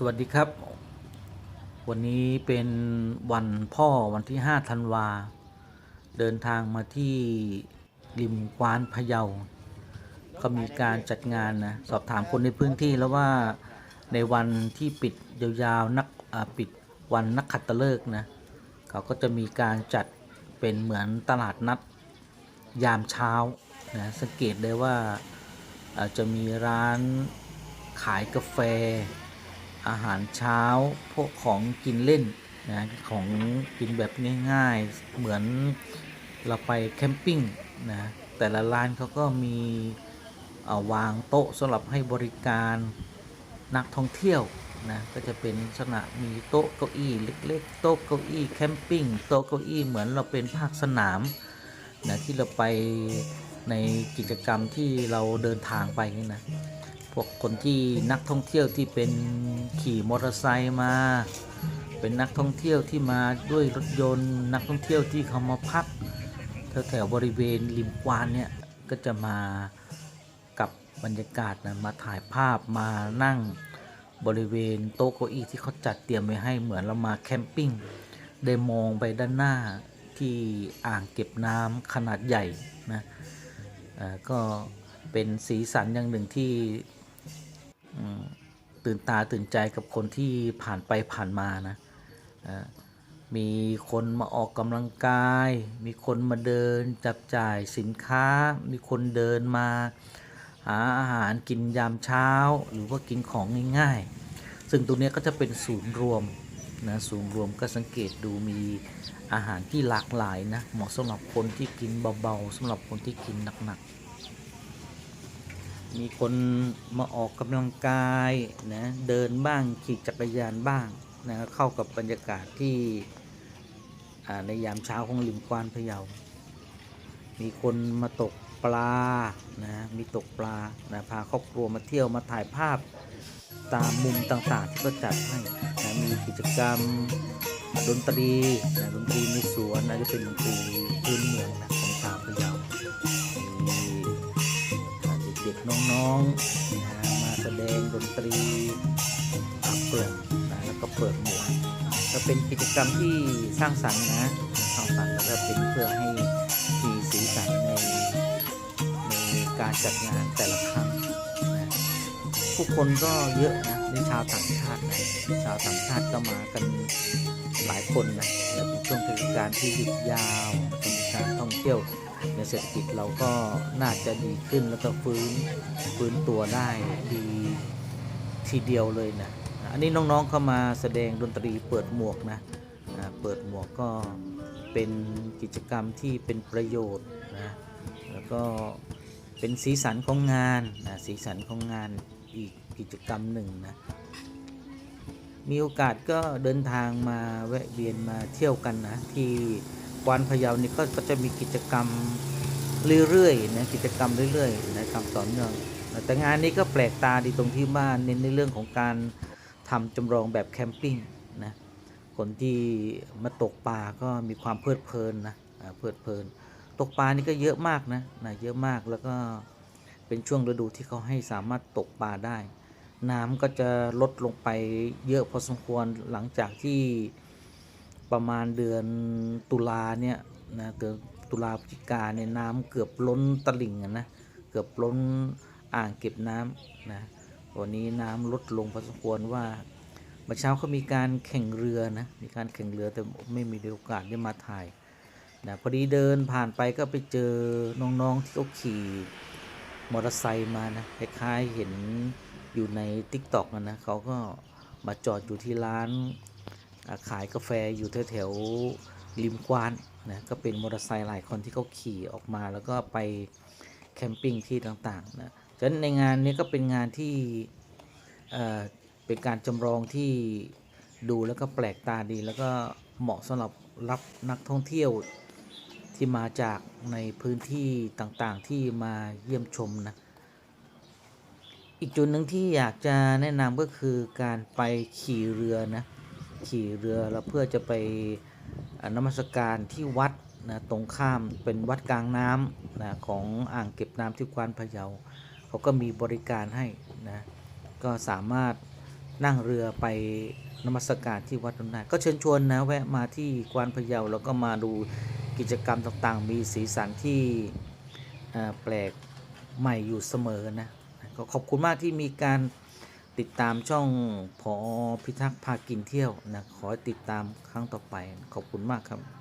สวัสดีครับ วันนี้เป็นวันพ่อวันที่ 5 ธันวา เดินทางมาที่ริมกวานพะเยาก็มีการจัดงานนะ สอบถามคนในพื้นที่แล้วว่าในวันที่ปิดยาวๆนักปิดวันนักขัตฤกษ์นะ เขาก็จะมีการจัดเป็นเหมือนตลาดนัดยามเช้านะสังเกตได้ว่าจะมีร้านขายกาแฟ อาหารเช้าพวกของกินเล่นนะของกินแบบง่ายๆ เหมือนเราไปแคมปิ้งนะแต่ละร้านเขาก็มีเอ่อวางโต๊ะสำหรับให้บริการนักท่องเที่ยวนะก็จะเป็นลักษณะมีโต๊ะเก้าอี้เล็กๆ โต๊ะเก้าอี้แคมปิ้งโต๊ะเก้าอี้เหมือนเราเป็นภาคสนามนะที่เราไปในกิจกรรมที่เราเดินทางไปนี่นะพวกคนที่นักท่องเที่ยวที่เป็น ขี่มอเตอร์ไซค์มา เป็นนักท่องเที่ยวที่มาด้วยรถยนต์ นักท่องเที่ยวที่เขามาพักแถวๆบริเวณริมกวานเนี่ยก็จะมากับบรรยากาศนะมาถ่ายภาพมานั่งบริเวณโต๊ะเก้าอี้ที่เขาจัดเตรียมไว้ให้เหมือนเรามาแคมปิ้งได้มองไปด้านหน้าที่อ่างเก็บน้ำขนาดใหญ่นะก็เป็นสีสันอย่างหนึ่งที่ ตื่นตาตื่นใจกับคนที่ผ่านไปผ่านมานะมีคนมาออกกำลังกาย มีคนมาเดินจับจ่ายสินค้า มีคนเดินมาหาอาหารกินยามเช้า หรือว่ากินของง่ายๆ ซึ่งตรงนี้ก็จะเป็นศูนย์รวมนะศูนย์รวมก็สังเกตดูมีอาหารที่หลากหลายนะเหมาะสำหรับคนที่กินเบาๆสำหรับคนที่กินหนักๆ มีคนมาออกกำลังกายนะเดินบ้างขี่จักรยานบ้างนะเข้ากับบรรยากาศที่ในยามเช้าของริมกวานพะเยา มีคนมาตกปลานะมีตกปลานะพาครอบครัวมาเที่ยวมาถ่ายภาพตามมุมต่างๆที่ก็จัดให้นะมีกิจกรรมดนตรีนะดนตรีในสวนนะจะเป็นดนตรีพื้นเมืองนะของชาวพะเยา น้องๆนะมาแสดงดนตรีอัปเปิดนะแล้วก็เปิดหมวกก็เป็นกิจกรรมที่สร้างสรรค์นะสร้างสรรค์แล้วก็เป็นเพื่อให้มีสีสันในในการจัดงานแต่ละครั้งนะผู้คนก็เยอะนะในชาวต่างชาตินะชาวต่างชาติก็มากันหลายคนนะและเป็นช่วงเทศกาลที่หยุดยาวเป็นการท่องเที่ยว ในเศรษฐกิจเราก็น่าจะดีขึ้นแล้วก็ฟื้นฟื้นตัวได้ดีทีเดียวเลยนะอันนี้น้องๆเข้ามาแสดงดนตรีเปิดหมวกนะเปิดหมวกก็เป็นกิจกรรมที่เป็นประโยชน์นะแล้วก็เป็นสีสันของงานนะสีสันของงานอีกกิจกรรมหนึ่งนะมีโอกาสก็เดินทางมาแวะเวียนมาเที่ยวกันนะที่ วานพะเยานี่ก็ก็จะมีกิจกรรมเรื่อยๆนะกิจกรรมเรื่อยๆนะทำต่อเนื่องนะแต่งานนี้ก็แปลกตาดีตรงที่บ้านเน้นในเรื่องของการทำจำลองแบบแคมปิ้งนะคนที่มาตกปลาก็มีความเพลิดเพลินนะเพลิดเพลิน ตกปลานี่ก็เยอะมากนะนะเยอะมากแล้วก็เป็นช่วงฤดูที่เขาให้สามารถตกปลาได้ น้ำก็จะลดลงไปเยอะพอสมควรหลังจากที่ ประมาณเดือนตุลาเนี่ยนะเดือนตุลาพฤศจิกาเนี่ยน้ำเกือบล้นตลิ่งนะเกือบล้นอ่างเก็บน้ำนะวันนี้น้ำลดลงพอสมควรว่าเมื่อเช้าเขามีการแข่งเรือนะมีการแข่งเรือแต่ไม่มีโอกาสได้มาถ่ายนะพอดีเดินผ่านไปก็ไปเจอน้องๆที่เขาขี่มอเตอร์ไซค์มานะคล้ายๆเห็นอยู่ใน t ิ k t o k นะนะเขาก็มาจอดอยู่ที่ร้าน ขายกาแฟอยู่แถวๆริมกวานนะก็เป็นมอเตอร์ไซค์หลายคนที่เขาขี่ออกมาแล้วก็ไปแคมปิ้งที่ต่างๆนะฉะนั้นในงานนี้ก็เป็นงานที่เเป็นการจำลองที่ดูแล้วก็แปลกตาดี แล้วก็เหมาะสำหรับรับนักท่องเที่ยวที่มาจากในพื้นที่ต่างๆที่มาเยี่ยมชมนะอีกจุดหนึ่งที่อยากจะแนะนำก็คือการไปขี่เรือนะ ขี่เรือแล้วเพื่อจะไปนมัสการที่วัดนะตรงข้ามเป็นวัดกลางน้ำนะของอ่างเก็บน้ำที่กวานพะเยาเขาก็มีบริการให้นะก็สามารถนั่งเรือไปนมัสการที่วัดนั้นได้ก็เชิญชวนนะแวะมาที่กวานพะเยาแล้วก็มาดูกิจกรรมต่างๆ มีสีสันที่แปลกใหม่อยู่เสมอนะก็ขอบคุณมากที่มีการ ติดตามช่องพอพิทักษ์พากินเที่ยวนะขอติดตามครั้งต่อไปขอบคุณมากครับ